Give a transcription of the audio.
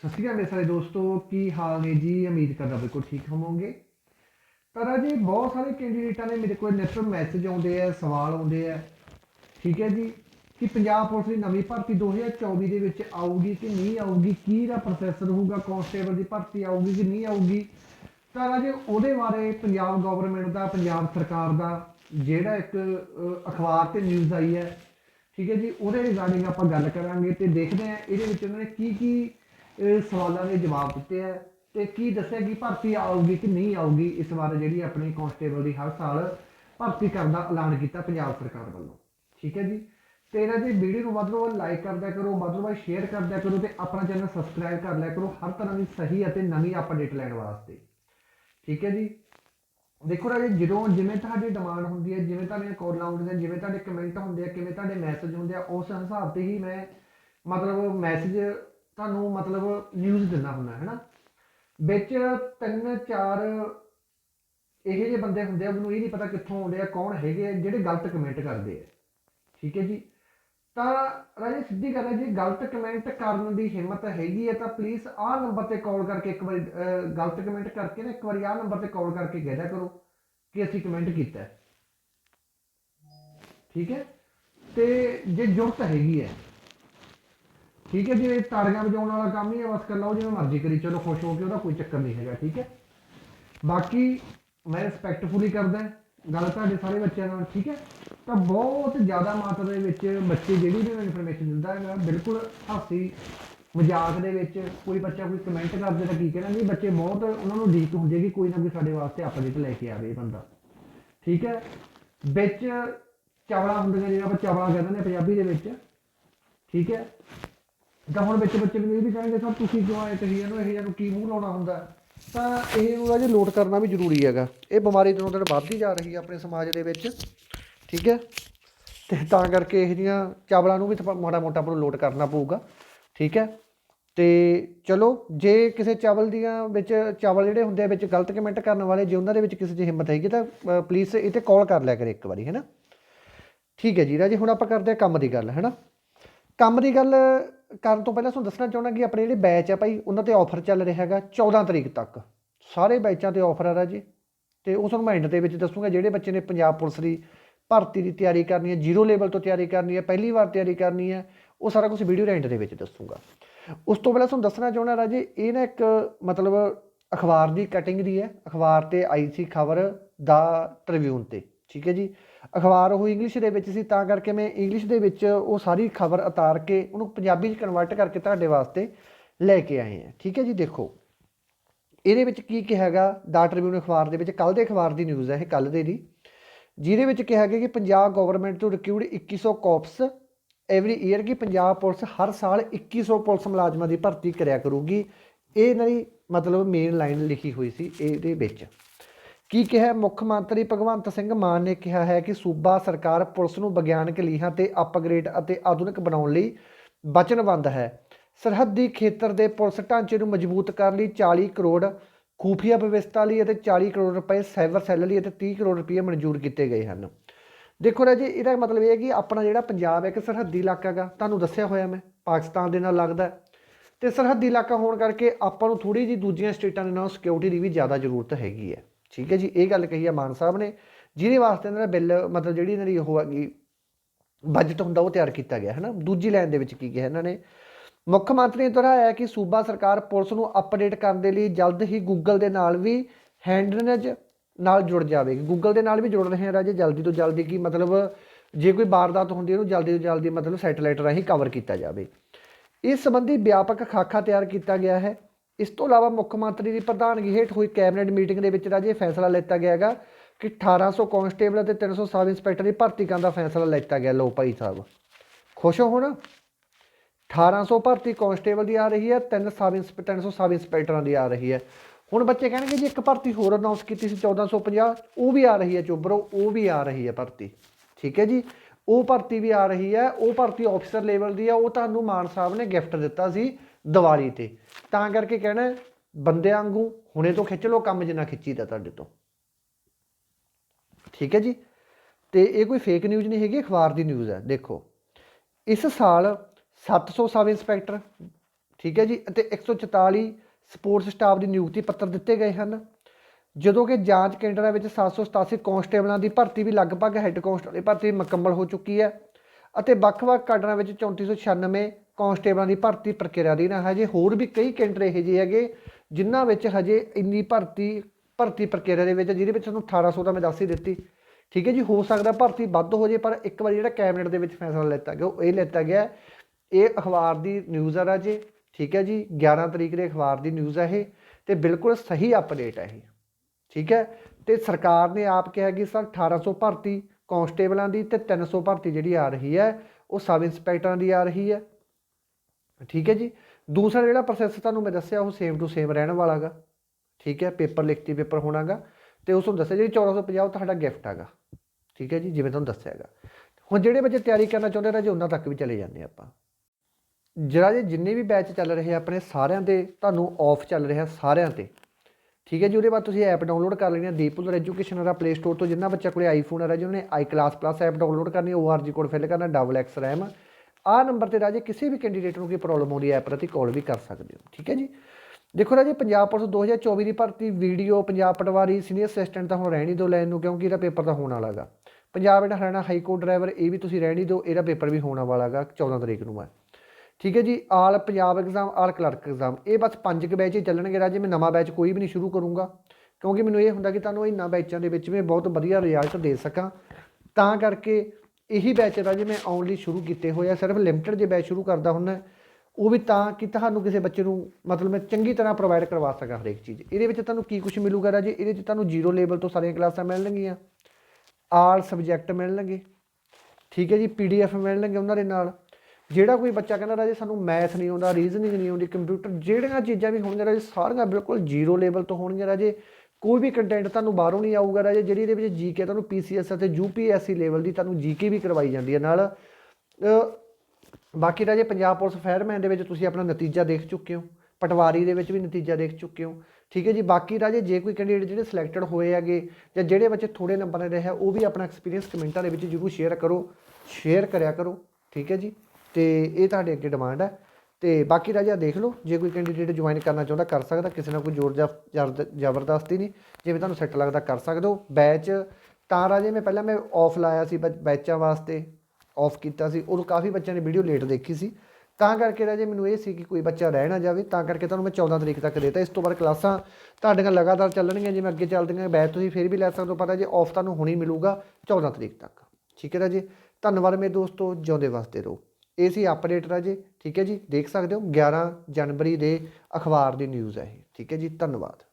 ਸਤਿ ਸ਼੍ਰੀ ਅਕਾਲ ਮੇਰੇ ਸਾਰੇ ਦੋਸਤੋ, ਕੀ ਹਾਲ ਨੇ ਜੀ? ਉਮੀਦ ਕਰਦਾ ਬਿਲਕੁਲ ਠੀਕ ਹੋਵੋਗੇ। ਪਰ ਜੀ ਬਹੁਤ ਸਾਰੇ ਕੈਂਡੀਡੇਟਾਂ ਨੇ ਮੇਰੇ ਕੋਲ ਨਿਰਭਰ ਮੈਸੇਜ ਆਉਂਦੇ ਆ, ਸਵਾਲ ਆਉਂਦੇ ਆ। ਠੀਕ ਹੈ ਜੀ? ਕਿ ਪੰਜਾਬ ਪੁਲਿਸ ਦੀ ਨਵੀਂ ਭਰਤੀ 2024 ਦੇ ਵਿੱਚ ਆਊਗੀ ਕਿ ਨਹੀਂ ਆਊਗੀ? ਕੀ ਦਾ ਪ੍ਰੋਸੈਸ ਰਹੂਗਾ? ਕਾਂਸਟੇਬਲ ਦੀ ਭਰਤੀ ਆਊਗੀ ਕਿ ਨਹੀਂ ਆਊਗੀ? ਤਾਂ ਜੀ ਉਹਦੇ ਬਾਰੇ ਪੰਜਾਬ ਗਵਰਨਮੈਂਟ ਦਾ, ਪੰਜਾਬ ਸਰਕਾਰ ਦਾ ਜਿਹੜਾ ਇੱਕ ਅਖਬਾਰ ਤੇ ਨਿਊਜ਼ ਆਈ ਹੈ। ਠੀਕ ਹੈ ਜੀ? ਉਹਦੇ ਰਿਗਾਰਡਿੰਗ ਆਪਾਂ ਗੱਲ ਕਰਾਂਗੇ ਤੇ ਦੇਖਦੇ ਹਾਂ ਇਹਦੇ ਵਿੱਚ ਉਹਨਾਂ ਨੇ ਕੀ ਕੀ ਇਹ ਸਵਾਲਾਂ ਦੇ ਜਵਾਬ ਦਿੱਤੇ ਹੈ ਤੇ ਕੀ ਦੱਸਿਆ ਕਿ ਭਰਤੀ ਆਊਗੀ ਕਿ ਨਹੀਂ ਆਊਗੀ, ਇਸ ਬਾਰੇ ਜਿਹੜੀ ਆਪਣੀ ਕਾਂਸਟੇਬਲ ਦੀ ਹਰ ਸਾਲ ਭਰਤੀ ਕਰਨ ਦਾ ਐਲਾਨ ਕੀਤਾ ਪੰਜਾਬ ਸਰਕਾਰ ਵੱਲੋਂ। ਠੀਕ ਹੈ ਜੀ? ਤੇ ਇਹਨਾਂ ਦੀ ਵੀਡੀਓ ਨੂੰ ਵੱਧ ਤੋਂ ਵੱਧ ਲਾਈਕ ਕਰਦਿਆ ਕਰੋ, ਵੱਧ ਤੋਂ ਵੱਧ ਸ਼ੇਅਰ ਕਰਦਿਆ ਕਰੋ ਤੇ ਆਪਣਾ ਚੈਨਲ ਸਬਸਕ੍ਰਾਈਬ ਕਰ ਲਿਆ ਕਰੋ ਹਰ ਤਰ੍ਹਾਂ ਦੀ ਸਹੀ ਅਤੇ ਨਵੀਂ ਅਪਡੇਟ ਲੈਣ ਵਾਸਤੇ। ਠੀਕ ਹੈ ਜੀ? ਦੇਖੋ ਰਾਜੇ, ਜਦੋਂ ਜਿਵੇਂ ਤੁਹਾਡੀ ਡਿਮਾਂਡ ਹੁੰਦੀ ਹੈ, ਜਿਵੇਂ ਤੁਹਾਡੀਆਂ ਕਾਲਾਂ ਆਉਂਦੀਆਂ ਜਿਵੇਂ ਤੁਹਾਡੇ ਕਮੈਂਟ ਹੁੰਦੇ ਆ, ਕਿਵੇਂ ਤੁਹਾਡੇ ਮੈਸੇਜ ਹੁੰਦੇ ਆ, ਉਸ ਹਿਸਾਬ ਤੇ ਹੀ ਮੈਂ ਮਤਲਬ ਮੈਸੇਜ ਤੁਹਾਨੂੰ ਮਤਲਬ ਨਿਊਜ਼ ਦਿੰਦਾ ਹੁੰਦਾ ਹੈ ਨਾ ਵਿੱਚ ਤਿੰਨ ਚਾਰ ਇਹੋ ਜਿਹੇ ਬੰਦੇ ਹੁੰਦੇ ਆ ਉਹਨੂੰ ਇਹ ਨਹੀਂ ਪਤਾ ਕਿੱਥੋਂ ਆਉਂਦੇ ਆ, ਕੌਣ ਹੈਗੇ ਆ, ਜਿਹੜੇ ਗਲਤ ਕਮੈਂਟ ਕਰਦੇ ਆ। ਠੀਕ ਹੈ ਜੀ? ਤਾਂ ਰਾਜੇ ਸਿੱਧੀ ਗੱਲ ਹੈ, ਜੇ ਗਲਤ ਕਮੈਂਟ ਕਰਨ ਦੀ ਹਿੰਮਤ ਹੈਗੀ ਹੈ, ਤਾਂ ਪਲੀਜ਼ ਆਹ ਨੰਬਰ ਤੇ ਕਾਲ ਕਰਕੇ ਇੱਕ ਵਾਰੀ ਗਲਤ ਕਮੈਂਟ ਕਰਕੇ ਨਾ ਇੱਕ ਵਾਰੀ ਆਹ ਨੰਬਰ ਤੇ ਕਾਲ ਕਰਕੇ ਕਹਿ ਦਿਆ ਕਰੋ ਕਿ ਅਸੀਂ ਕਮੈਂਟ ਕੀਤਾ। ਠੀਕ ਹੈ? ਤੇ ਜੇ ਜ਼ਰੂਰਤ ਹੈਗੀ ਹੈ ਠੀਕ ਹੈ ਜੇ ਤਾੜੀਆਂ ਵਜਾਉਣ ਵਾਲਾ ਕੰਮ ਹੀ ਹੈ, ਬਸ ਕਰ ਲਓ ਜਿਵੇਂ ਮਰਜ਼ੀ ਕਰੀ, ਚਲੋ ਖੁਸ਼ ਹੋ ਕੇ ਉਹਦਾ ਕੋਈ ਚੱਕਰ ਨਹੀਂ ਹੈਗਾ, ਠੀਕ ਹੈ। ਬਾਕੀ ਮੈਂ ਰਿਸਪੈਕਟਫੁਲੀ ਕਰਦਾ ਗੱਲ ਤੁਹਾਡੇ ਸਾਰੇ ਬੱਚਿਆਂ ਨਾਲ, ਠੀਕ ਹੈ। ਤਾਂ ਬਹੁਤ ਜ਼ਿਆਦਾ ਮਾਤਰਾ ਦੇ ਵਿੱਚ ਬੱਚੇ ਜਿਹੜੀ ਵੀ ਇਨਫੋਰਮੇਸ਼ਨ ਦਿੰਦਾ ਹੈਗਾ ਬਿਲਕੁਲ ਹਾਸੀ ਮਜ਼ਾਕ ਦੇ ਵਿੱਚ ਕੋਈ ਬੱਚਾ ਕੋਈ ਕਮੈਂਟ ਕਰਦੇ ਤਾਂ ਕੀ ਕਹਿਣਾ, ਨਹੀਂ ਬੱਚੇ ਬਹੁਤ ਉਹਨਾਂ ਨੂੰ ਡੀਕ ਹੁੰਦੀ ਕਿ ਕੋਈ ਨਾ ਕੋਈ ਸਾਡੇ ਵਾਸਤੇ ਅਪਡੇਟ ਲੈ ਕੇ ਆਵੇ ਇਹ ਬੰਦਾ, ਠੀਕ ਹੈ। ਵਿੱਚ ਚਵਲਾ ਹੁੰਦੀਆਂ ਜਿਹੜਾ ਆਪਾਂ ਚਵਲਾ ਕਹਿੰਦੇ ਨੇ ਪੰਜਾਬੀ ਦੇ ਵਿੱਚ, ਠੀਕ ਹੈ। ਜਾਂ ਹੁਣ ਵਿੱਚ ਬੱਚੇ ਮੈਨੂੰ ਇਹ ਵੀ ਕਹਿਣਗੇ, ਸਰ, ਤੁਸੀਂ ਕਿਉਂ ਆਏ ਕਹੀ ਇਹਨੂੰ? ਇਹ ਜਿਹਾ ਨੂੰ ਕੀ ਮੂੰਹ ਲਾਉਣਾ ਹੁੰਦਾ? ਹੈ? ਤਾਂ ਇਹ ਨੂੰ ਅਜੇ ਲੋਟ ਕਰਨਾ ਵੀ ਜ਼ਰੂਰੀ ਹੈਗਾ। ਇਹ ਬਿਮਾਰੀ ਦਿਨੋਂ ਦਿਨ ਵੱਧਦੀ ਜਾ ਰਹੀ ਹੈ ਆਪਣੇ ਸਮਾਜ ਦੇ ਵਿੱਚ। ਠੀਕ ਹੈ? ਤੇ ਤਾਂ ਕਰਕੇ ਇਹ ਜੀਆਂ ਚਾਵਲਾਂ ਨੂੰ ਵੀ ਥੋੜ੍ਹਾ ਮਾੜਾ ਮੋਟਾ ਆਪਾਂ ਨੂੰ ਲੋਟ ਕਰਨਾ ਪਊਗਾ। ਠੀਕ ਹੈ? ਤੇ ਚਲੋ, ਜੇ ਕਿਸੇ ਚਾਵਲ ਦੀਆਂ ਵਿੱਚ ਚਾਵਲ ਜਿਹੜੇ ਹੁੰਦੇ ਆ ਵਿੱਚ ਗਲਤ ਕਮੈਂਟ ਕਰਨ ਵਾਲੇ, ਜੇ ਉਹਨਾਂ ਦੇ ਵਿੱਚ ਕਿਸੇ ਦੀ ਹਿੰਮਤ ਹੈਗੀ ਤਾਂ ਪਲੀਜ਼ ਇਹ ਤੇ ਕਾਲ ਕਰ ਲਿਆ ਕਰੇ ਇੱਕ ਵਾਰੀ, ਹੈ ਨਾ? ਠੀਕ ਹੈ ਜੀ ਰਾਜੇ, ਹੁਣ ਆਪਾਂ ਕਰਦੇ ਹਾਂ ਕੰਮ ਦੀ ਗੱਲ, ਹੈ ਨਾ? ਕੰਮ ਦੀ ਗੱਲ ਕਰਨ ਤੋਂ ਪਹਿਲਾਂ ਤੁਹਾਨੂੰ ਦੱਸਣਾ ਚਾਹੁੰਦਾ ਕਿ ਆਪਣੇ ਜਿਹੜੇ ਬੈਚ ਆ ਭਾਈ, ਉਹਨਾਂ ਤੇ ਆਫਰ ਚੱਲ ਰਿਹਾ ਹੈਗਾ 14 ਤਰੀਕ ਤੱਕ। ਸਾਰੇ ਬੈਚਾਂ ਤੇ ਆਫਰ ਆ ਰਾਜੇ। ਤੇ ਉਹ ਤੁਹਾਨੂੰ ਮੈਂ ਐਂਡ ਦੇ ਵਿੱਚ ਦੱਸੂਗਾ, ਜਿਹੜੇ ਬੱਚੇ ਨੇ ਪੰਜਾਬ ਪੁਲਿਸ ਦੀ ਭਰਤੀ ਦੀ ਤਿਆਰੀ ਕਰਨੀ ਹੈ ਜ਼ੀਰੋ ਲੈਵਲ ਤੋਂ ਤਿਆਰੀ ਕਰਨੀ ਹੈ, ਪਹਿਲੀ ਵਾਰ ਤਿਆਰੀ ਕਰਨੀ ਹੈ, ਉਹ ਸਾਰਾ ਕੁਝ ਵੀਡੀਓ ਰੈਂਟ ਦੇ ਵਿੱਚ ਦੱਸੂਗਾ। ਉਸ ਤੋਂ ਪਹਿਲਾਂ ਤੁਹਾਨੂੰ ਦੱਸਣਾ ਚਾਹੁੰਦਾ ਰਾਜੇ, ਇਹ ਨਾ ਇੱਕ ਮਤਲਬ ਅਖਬਾਰ ਦੀ ਕਟਿੰਗ ਦੀ ਹੈ। ਅਖਬਾਰ ਤੇ ਆਈ ਸੀ ਖਬਰ ਦਾ ਟ੍ਰਿਬਿਊਨ ਤੇ, ਠੀਕ ਹੈ ਜੀ? ਅਖਬਾਰ ਉਹ ਇੰਗਲਿਸ਼ ਦੇ ਵਿੱਚ ਸੀ, ਤਾਂ ਕਰਕੇ ਮੈਂ ਇੰਗਲਿਸ਼ ਦੇ ਵਿੱਚ ਉਹ ਸਾਰੀ ਖਬਰ ਉਤਾਰ ਕੇ ਉਹਨੂੰ ਪੰਜਾਬੀ 'ਚ ਕਨਵਰਟ ਕਰਕੇ ਤੁਹਾਡੇ ਵਾਸਤੇ ਲੈ ਕੇ ਆਏ ਹਾਂ। ਠੀਕ ਹੈ ਜੀ, ਦੇਖੋ। ਇਹਦੇ ਵਿੱਚ ਕੀ ਕਿਹਾ ਹੈਗਾ, ਦਾ ਟ੍ਰਿਬਿਊਨ ਅਖਬਾਰ ਦੇ ਵਿੱਚ ਕੱਲ ਦੇ ਅਖਬਾਰ ਦੀ ਨਿਊਜ਼ ਹੈ ਇਹ ਕੱਲ ਦੇ ਦੀ। ਜਿਹਦੇ ਵਿੱਚ ਕਿਹਾ ਗਿਆ ਕਿ ਪੰਜਾਬ ਗਵਰਨਮੈਂਟ ਤੋਂ ਰਿਕਿਊਡ 2100 ਕੋਪਸ ਐਵਰੀ ਈਅਰ ਕਿ ਪੰਜਾਬ ਪੁਲਿਸ ਹਰ ਸਾਲ 2100 ਪੁਲਿਸ ਮੁਲਾਜ਼ਮਾਂ ਦੀ ਭਰਤੀ ਕਰਿਆ ਕਰੂਗੀ। ਇਹ ਇਹਨਾਂ ਦੀ ਮਤਲਬ ਮੇਨ ਲਾਈਨ ਲਿਖੀ ਹੋਈ ਸੀ ਇਹਦੇ ਵਿੱਚ। ਕੀ ਕਿਹਾ ਮੁੱਖ ਮੰਤਰੀ ਭਗਵੰਤ ਸਿੰਘ ਮਾਨ ਨੇ ਕਿਹਾ ਹੈ ਕਿ ਸੂਬਾ ਸਰਕਾਰ ਪੁਲਿਸ ਨੂੰ ਵਿਗਿਆਨਕ ਲੀਹਾਂ ਤੇ ਅਪਗ੍ਰੇਡ ਅਤੇ ਆਧੁਨਿਕ ਬਣਾਉਣ ਲਈ ਵਚਨਬੱਧ ਹੈ। ਸਰਹੱਦੀ ਖੇਤਰ ਦੇ ਪੁਲਿਸ ਢਾਂਚੇ ਨੂੰ ਮਜ਼ਬੂਤ ਕਰਨ ਲਈ 40 ਕਰੋੜ ਖੂਫੀਆ ਵਿਵਸਥਾ ਲਈ ਅਤੇ 40 ਕਰੋੜ ਰੁਪਏ ਸਾਈਬਰ ਸੈੱਲ ਲਈ ਅਤੇ 30 ਕਰੋੜ ਰੁਪਏ ਮਨਜ਼ੂਰ ਕੀਤੇ ਗਏ ਹਨ। ਦੇਖੋ ਰਾਜੇ, ਇਹਦਾ ਮਤਲਬ ਇਹ ਹੈ ਕਿ ਆਪਣਾ ਜਿਹੜਾ ਪੰਜਾਬ ਹੈ ਇੱਕ ਸਰਹੱਦੀ ਇਲਾਕਾ ਹੈਗਾ, ਤੁਹਾਨੂੰ ਦੱਸਿਆ ਹੋਇਆ ਮੈਂ, ਪਾਕਿਸਤਾਨ ਦੇ ਨਾਲ ਲੱਗਦਾ ਹੈ। ਤੇ ਸਰਹੱਦੀ ਇਲਾਕਾ ਹੋਣ ਕਰਕੇ ਆਪਾਂ ਨੂੰ ਥੋੜੀ ਜੀ ਦੂਜੀਆਂ ਸਟੇਟਾਂ ਦੇ ਨਾਲ ਸਿਕਿਉਰਿਟੀ ਦੀ ਵੀ ਜ਼ਿਆਦਾ ਜ਼ਰੂਰਤ ਹੈਗੀ ਹੈ। ਠੀਕ ਹੈ ਜੀ, ਇਹ ਗੱਲ ਕਹੀ ਹੈ ਮਾਨ ਸਾਹਿਬ ਨੇ, ਜਿਹਦੇ ਵਾਸਤੇ ਇਹਨਾਂ ਦਾ ਬਿੱਲ, ਮਤਲਬ ਜਿਹੜੀ ਇਹਨਾਂ ਦੀ ਉਹ ਹੈਗੀ ਬਜਟ ਹੁੰਦਾ ਉਹ ਤਿਆਰ ਕੀਤਾ ਗਿਆ ਹੈ ਨਾ ਦੂਜੀ ਲਾਈਨ ਦੇ ਵਿੱਚ ਕੀ ਕਿਹਾ ਇਹਨਾਂ ਨੇ, ਮੁੱਖ ਮੰਤਰੀ ਨੇ ਦੁਹਰਾਇਆ ਕਿ ਸੂਬਾ ਸਰਕਾਰ ਪੁਲਿਸ ਨੂੰ ਅਪਡੇਟ ਕਰਨ ਦੇ ਲਈ ਜਲਦ ਹੀ ਗੂਗਲ ਦੇ ਨਾਲ ਵੀ ਹੈਂਡਨਜ ਨਾਲ ਜੁੜ ਜਾਵੇਗੀ। ਗੂਗਲ ਦੇ ਨਾਲ ਵੀ ਜੁੜ ਰਹੇ ਹਾਂ ਰਾਜੇ, ਜਲਦੀ ਤੋਂ ਜਲਦੀ ਕੀ ਮਤਲਬ ਜੇ ਕੋਈ ਵਾਰਦਾਤ ਹੁੰਦੀ ਹੈ, ਉਹਨੂੰ ਜਲਦੀ ਤੋਂ ਜਲਦੀ ਮਤਲਬ ਸੈਟੇਲਾਈਟ ਰਾਹੀਂ ਕਵਰ ਕੀਤਾ ਜਾਵੇ। ਇਸ ਸੰਬੰਧੀ ਵਿਆਪਕ ਖਾਕਾ ਤਿਆਰ ਕੀਤਾ ਗਿਆ ਹੈ। ਇਸ ਤੋਂ ਇਲਾਵਾ ਮੁੱਖ ਮੰਤਰੀ ਦੀ ਪ੍ਰਧਾਨਗੀ ਹੇਠ ਹੋਈ ਕੈਬਨਿਟ ਮੀਟਿੰਗ ਦੇ ਵਿੱਚ ਰਾਜੇ ਫੈਸਲਾ ਲਿੱਤਾ ਗਿਆ ਹੈਗਾ ਕਿ 1800 ਕਾਂਸਟੇਬਲ ਅਤੇ 300 ਸਬ ਇੰਸਪੈਕਟਰ ਦੀ ਭਰਤੀ ਕਰਨ ਦਾ ਫੈਸਲਾ ਲਿੱਤਾ ਗਿਆ। ਲੋ ਭਾਈ ਸਾਹਿਬ, ਖੁਸ਼ ਹੋ ਹੁਣ? 1800 ਭਰਤੀ ਕਾਂਸਟੇਬਲ ਦੀ ਆ ਰਹੀ ਹੈ 3 ਸਬ ਇੰਸਪੈਕਟਰ 300 ਸਬ ਇੰਸਪੈਕਟਰਾਂ ਦੀ ਆ ਰਹੀ ਹੈ। ਹੁਣ ਬੱਚੇ ਕਹਿਣਗੇ ਜੀ ਇੱਕ ਭਰਤੀ ਹੋਰ ਅਨਾਉਂਸ ਕੀਤੀ ਸੀ 1450 ਉਹ ਵੀ ਆ ਰਹੀ ਹੈ ਚੋਬਰੋ ਉਹ ਵੀ ਆ ਰਹੀ ਹੈ ਭਰਤੀ। ਠੀਕ ਹੈ ਜੀ, ਉਹ ਭਰਤੀ ਵੀ ਆ ਰਹੀ ਹੈ, ਉਹ ਭਰਤੀ ਆਫੀਸਰ ਲੈਵਲ ਦੀ ਹੈ, ਉਹ ਤੁਹਾਨੂੰ ਮਾਨ ਸਾਹਿਬ ਨੇ ਗਿਫਟ ਦਿੱਤਾ ਸੀ। ਦੀਵਾਲੀ ਤੇ। ਤਾਂ ਕਰਕੇ ਕਹਿਣਾ ਬੰਦਿਆਂ ਵਾਂਗੂ ਹੁਣੇ ਤੋਂ ਖਿੱਚ ਲਓ ਕੰਮ ਜਿੰਨਾ ਖਿੱਚੀਦਾ ਤੁਹਾਡੇ ਤੋਂ। ਠੀਕ ਹੈ ਜੀ? ਤੇ ਇਹ ਕੋਈ ਫੇਕ ਨਿਊਜ਼ ਨਹੀਂ ਹੈਗੀ, ਅਖਬਾਰ ਦੀ ਨਿਊਜ਼ ਹੈ। ਦੇਖੋ, ਇਸ ਸਾਲ 700 ਸਬ ਇੰਸਪੈਕਟਰ ਠੀਕ ਹੈ ਜੀ? ਅਤੇ 144 ਸਪੋਰਟਸ ਸਟਾਫ ਦੀ ਨਿਯੁਕਤੀ ਪੱਤਰ ਦਿੱਤੇ ਗਏ ਹਨ। ਜਦੋਂ ਕਿ ਜਾਂਚ ਕੇਂਦਰਾਂ ਵਿੱਚ 787 ਕਾਂਸਟੇਬਲਾਂ ਦੀ ਭਰਤੀ ਵੀ ਲਗਭਗ ਹੈੱਡ ਕਾਂਸਟੇਬਲ ਦੀ ਭਰਤੀ ਮੁਕੰਮਲ ਹੋ ਚੁੱਕੀ ਹੈ। ਅਤੇ ਵੱਖ-ਵੱਖ ਕਾਡਰਾਂ ਵਿੱਚ 3496 ਕਾਂਸਟੇਬਲਾਂ ਦੀ ਭਰਤੀ ਪ੍ਰਕਿਰਿਆ ਦੀ ਨਾ, ਹਜੇ ਹੋਰ ਵੀ ਕਈ ਕੇਂਦਰ ਇਹੋ ਜਿਹੇ ਹੈਗੇ ਜਿਨ੍ਹਾਂ ਵਿੱਚ ਹਜੇ ਇੰਨੀ ਭਰਤੀ ਭਰਤੀ ਪ੍ਰਕਿਰਿਆ ਦੇ ਵਿੱਚ, ਜਿਹਦੇ ਵਿੱਚ ਤੁਹਾਨੂੰ 1800 ਤਾਂ ਮੈਂ ਦੱਸ ਹੀ ਦਿੱਤੀ। ਠੀਕ ਹੈ ਜੀ, ਹੋ ਸਕਦਾ ਭਰਤੀ ਵੱਧ ਹੋ ਜੇ, ਪਰ ਇੱਕ ਵਾਰ ਜਿਹੜਾ ਕੈਬਨਿਟ ਦੇ ਵਿੱਚ ਫੈਸਲਾ ਲਿੱਤਾ ਗਿਆ, ਉਹ ਇਹ ਲਿੱਤਾ ਗਿਆ, ਇਹ ਅਖਬਾਰ ਦੀ ਨਿਊਜ਼ ਆ ਰਾਜੇ। ਠੀਕ ਹੈ ਜੀ 11 ਤਰੀਕ ਦੇ ਅਖਬਾਰ ਦੀ ਨਿਊਜ਼ ਹੈ ਇਹ, ਤੇ ਬਿਲਕੁਲ ਸਹੀ ਅਪਡੇਟ ਹੈ ਇਹ। ਠੀਕ ਹੈ, ਤੇ ਸਰਕਾਰ ਨੇ ਆਪ ਕਿਹਾ ਕਿ ਸਰ 1800 ਭਰਤੀ ਕਾਂਸਟੇਬਲਾਂ ਦੀ ਤੇ 300 ਭਰਤੀ ਜਿਹੜੀ ਆ ਰਹੀ ਹੈ, ਉਹ ਸਬ ਇੰਸਪੈਕਟਰਾਂ ਦੀ ਆ ਰਹੀ ਹੈ। ਠੀਕ ਹੈ ਜੀ। ਦੂਸਰਾ ਜਿਹੜਾ ਪ੍ਰੋਸੈਸ ਤੁਹਾਨੂੰ ਮੈਂ ਦੱਸਿਆ, ਉਹ ਸੇਮ ਟੂ ਸੇਮ ਰਹਿਣ ਵਾਲਾਗਾ। ਠੀਕ ਹੈ, ਪੇਪਰ ਲਿਖਤੀ ਪੇਪਰ ਹੋਣਾਗਾ ਤੇ ਉਸ ਨੂੰ ਦੱਸਿਆ ਜਿਹੜੀ 1450 ਉਹ ਤੁਹਾਡਾ ਗਿਫਟ ਹੈਗਾ ਠੀਕ ਹੈ ਜੀ, ਜਿਵੇਂ ਤੁਹਾਨੂੰ ਦੱਸਿਆਗਾ ਹੁਣ ਜਿਹੜੇ ਬੱਚੇ ਤਿਆਰੀ ਕਰਨਾ ਚਾਹੁੰਦੇ ਰਾਜੇ ਉਹਨਾਂ ਤੱਕ ਵੀ ਚਲੇ ਜਾਂਦੇ ਆਪਾਂ। ਜਿਹੜਾ ਜੇ ਜਿੰਨੇ ਵੀ ਬੈਚ ਚੱਲ ਰਹੇ ਆ, ਆਪਣੇ ਸਾਰਿਆਂ ਦੇ ਤੁਹਾਨੂੰ ਆਫ ਚੱਲ ਰਿਹਾ ਸਾਰਿਆਂ ਤੇ। ਠੀਕ ਹੈ ਜੀ, ਉਹਦੇ ਬਾਅਦ ਤੁਸੀਂ ਐਪ ਡਾਊਨਲੋਡ ਕਰ ਲੈਣੀ ਹੈ ਦੀਪੂਲਰ ਐਜੂਕੇਸ਼ਨ ਦਾ ਪਲੇ ਸਟੋਰ ਤੋਂ ਜਿੰਨਾ ਬੱਚਾ ਕੋਲੇ ਆਈਫੋਨ ਆ ਹੈ ਜਿਹਨੇ ਆਈ ਕਲਾਸ ਪਲੱਸ ਐਪ ਡਾਊਨਲੋਡ ਕਰਨੀ ORG ਕੋਡ ਫਿਲ ਕਰਨਾ ਡਬਲ ਐਕਸ ਰੈਮ ਆਹ ਨੰਬਰ ਤੇ ਰਾਜੇ ਕਿਸੇ ਵੀ ਕੈਂਡੀਡੇਟ ਨੂੰ ਕੋਈ ਪ੍ਰੋਬਲਮ ਆਉਂਦੀ ਹੈ, ਐਪ ਪ੍ਰਤੀ ਕਾਲ ਵੀ ਕਰ ਸਕਦੇ ਹੋ, ਠੀਕ ਹੈ ਜੀ? ਦੇਖੋ ਰਾਜੇ, ਪੰਜਾਬ ਪੁਲਿਸ 2024 ਦੀ ਭਰਤੀ video Punjab patwari senior assistant ਤਾਂ ਹੁਣ ਰਹਿਣੀ ਦੋ ਲੈਣ ਨੂੰ, ਕਿਉਂਕਿ ਇਹਦਾ ਪੇਪਰ ਤਾਂ ਹੋਣ ਵਾਲਾਗਾ Punjab and Haryana high court driver ਇਹ ਵੀ ਤੁਸੀਂ ਰਹਿਣੀ ਦਿਓ, ਇਹਦਾ ਪੇਪਰ ਵੀ ਹੋਣ ਵਾਲਾਗਾ 14 ਤਰੀਕ ਨੂੰ ਹੈ ਠੀਕ ਹੈ ਜੀ, all Punjab exam all clerk exam ਇਹ ਬਸ ਪੰਜ ਕੁ ਬੈਚ ਹੀ ਚੱਲਣਗੇ ਰਾਜੇ, ਮੈਂ ਨਵਾਂ ਬੈਚ ਕੋਈ ਵੀ ਨਹੀਂ ਸ਼ੁਰੂ ਕਰੂੰਗਾ, ਕਿਉਂਕਿ ਮੈਨੂੰ ਇਹ ਹੁੰਦਾ ਕਿ ਤੁਹਾਨੂੰ ਇਹਨਾਂ ਬੈਚਾਂ ਦੇ ਵਿੱਚ ਮੈਂ ਬਹੁਤ ਵਧੀਆ ਰਿਜ਼ਲਟ ਦੇ ਸਕਾਂ। ਤਾਂ ਕਰਕੇ ਇਹੀ ਬੈਚ ਰਾਜੇ ਮੈਂ ਆਉਣ ਲਈ ਸ਼ੁਰੂ ਕੀਤੇ ਹੋਏ ਆ, ਸਿਰਫ ਲਿਮਟਿਡ ਜੇ ਬੈਚ ਸ਼ੁਰੂ ਕਰਦਾ ਹੁੰਦਾ, ਉਹ ਵੀ ਤਾਂ ਕਿ ਤੁਹਾਨੂੰ ਕਿਸੇ ਬੱਚੇ ਨੂੰ ਮਤਲਬ ਮੈਂ ਚੰਗੀ ਤਰ੍ਹਾਂ ਪ੍ਰੋਵਾਈਡ ਕਰਵਾ ਸਕਾਂ ਹਰੇਕ ਚੀਜ਼। ਇਹਦੇ ਵਿੱਚ ਤੁਹਾਨੂੰ ਕੀ ਕੁਝ ਮਿਲੂਗਾ ਰਾਜੇ? ਇਹਦੇ ਵਿੱਚ ਤੁਹਾਨੂੰ ਜ਼ੀਰੋ ਲੈਵਲ ਤੋਂ ਸਾਰੀਆਂ ਕਲਾਸਾਂ ਮਿਲਣਗੀਆਂ ਆਲ ਸਬਜੈਕਟ ਮਿਲਣਗੇ ਠੀਕ ਹੈ ਜੀ ਪੀਡੀਐਫ ਮਿਲਣਗੇ ਉਹਨਾਂ ਦੇ ਨਾਲ। ਜਿਹੜਾ ਕੋਈ ਬੱਚਾ ਕਹਿੰਦਾ ਰਾਜੇ ਸਾਨੂੰ ਮੈਥ ਨਹੀਂ ਆਉਂਦਾ ਰੀਜ਼ਨਿੰਗ ਨਹੀਂ ਆਉਂਦੀ ਕੰਪਿਊਟਰ ਜਿਹੜੀਆਂ ਚੀਜ਼ਾਂ ਵੀ ਹੋਣਗੀਆਂ ਰਾਜੇ, ਸਾਰੀਆਂ ਬਿਲਕੁਲ ਜ਼ੀਰੋ ਲੈਵਲ ਤੋਂ ਹੋਣਗੀਆਂ ਰਾਜੇ। ਕੋਈ ਵੀ ਕੰਟੈਂਟ ਤੁਹਾਨੂੰ ਬਾਹਰੋਂ ਨਹੀਂ ਆਊਗਾ ਰਾਜੇ, ਜਿਹੜੀ ਇਹਦੇ ਵਿੱਚ ਜੀਕੇ ਤੁਹਾਨੂੰ ਪੀਸੀਐਸ ਅਤੇ ਯੂਪੀਐਸਸੀ ਲੈਵਲ ਦੀ ਤੁਹਾਨੂੰ ਜੀਕੇ ਵੀ ਕਰਵਾਈ ਜਾਂਦੀ ਹੈ ਨਾਲ। ਬਾਕੀ ਰਾਜੇ, ਪੰਜਾਬ ਪੁਲਿਸ ਫਾਇਰਮੈਨ ਦੇ ਵਿੱਚ ਤੁਸੀਂ ਆਪਣਾ ਨਤੀਜਾ ਦੇਖ ਚੁੱਕੇ ਹੋ। ਪਟਵਾਰੀ ਦੇ ਵਿੱਚ ਵੀ ਨਤੀਜਾ ਦੇਖ ਚੁੱਕੇ ਹੋ। ਠੀਕ ਹੈ ਜੀ, ਬਾਕੀ ਰਾਜੇ, ਜੇ ਕੋਈ ਕੈਂਡੀਡੇਟ ਜਿਹੜੇ ਸਿਲੈਕਟਡ ਹੋਏ ਹੈਗੇ ਜਾਂ ਜਿਹੜੇ ਬੱਚੇ ਥੋੜੇ ਨੰਬਰ ਦੇ ਰਹੇ ਉਹ ਵੀ ਆਪਣਾ ਐਕਸਪੀਰੀਅੰਸ ਕਮੈਂਟਾਂ ਦੇ ਵਿੱਚ ਜ਼ਰੂਰ ਸ਼ੇਅਰ ਕਰੋ ਸ਼ੇਅਰ ਕਰਿਆ ਕਰੋ। ਠੀਕ ਹੈ ਜੀ, ਤੇ ਇਹ ਤੁਹਾਡੇ ਅੱਗੇ ਡਿਮਾਂਡ ਹੈ। ਤੇ ਬਾਕੀ ਰਾਜਾ ਦੇਖ ਲਓ, ਜੇ ਕੋਈ ਕੈਂਡੀਡੇਟ ਜੁਆਇਨ ਕਰਨਾ ਚਾਹੁੰਦਾ ਕਰ ਸਕਦਾ, ਕਿਸੇ ਨਾਲ ਕੋਈ ਜ਼ੋਰ ਜ਼ਬ- ਜ਼ਬਰਦਸਤੀ ਨਹੀਂ। ਜਿਵੇਂ ਤੁਹਾਨੂੰ ਸੈੱਟ ਲੱਗਦਾ ਕਰ ਸਕਦੇ ਹੋ। ਬੈਚ ਤਾਂ ਰਾਜੇ ਮੈਂ ਪਹਿਲਾਂ ਮੈਂ ਆਫ ਲਾਇਆ ਸੀ ਬੈ- ਬੈਚਾਂ ਵਾਸਤੇ ਆਫ ਕੀਤਾ ਸੀ। ਉਦੋਂ ਕਾਫੀ ਬੱਚਿਆਂ ਨੇ ਵੀਡੀਓ ਲੇਟ ਦੇਖੀ ਸੀ। ਤਾਂ ਕਰਕੇ ਰਾਜੇ ਮੈਨੂੰ ਇਹ ਸੀ ਕਿ ਕੋਈ ਬੱਚਾ ਰਹਿ ਨਾ ਜਾਵੇ। ਤਾਂ ਕਰਕੇ ਤੁਹਾਨੂੰ ਮੈਂ 14 ਤਰੀਕ ਤੱਕ ਦੇਤਾ। ਇਸ ਤੋਂ ਬਾਅਦ ਕਲਾਸਾਂ ਤੁਹਾਡੀਆਂ ਲਗਾਤਾਰ ਚੱਲਣਗੀਆਂ। ਜਿਵੇਂ ਅੱਗੇ ਚੱਲਦੀਆਂ ਬੈਚ ਤੁਸੀਂ ਫਿਰ ਵੀ ਲੈ ਸਕਦੇ ਹੋ। ਪਤਾ ਜੇ ਆਫ ਤੁਹਾਨੂੰ ਹੁਣੀ ਮਿਲੂਗਾ 14 ਤਰੀਕ ਤੱਕ। ਠੀਕ ਹੈ ਰਾਜੇ? ਧੰਨਵਾਦ ਮੇਰੇ ਦੋਸਤੋ। ਜਿਉਂਦੇ ਵਾਸਤੇ ਰਹੋ। ਇਹ ਸੀ ਅਪਡੇਟ ਰਾਜੇ। ਠੀਕ ਹੈ ਜੀ, ਦੇਖ ਸਕਦੇ ਹੋ 11 ਜਨਵਰੀ ਦੇ ਅਖਬਾਰ ਦੀ ਨਿਊਜ਼ ਹੈ ਇਹ। ਠੀਕ ਹੈ ਜੀ, ਧੰਨਵਾਦ।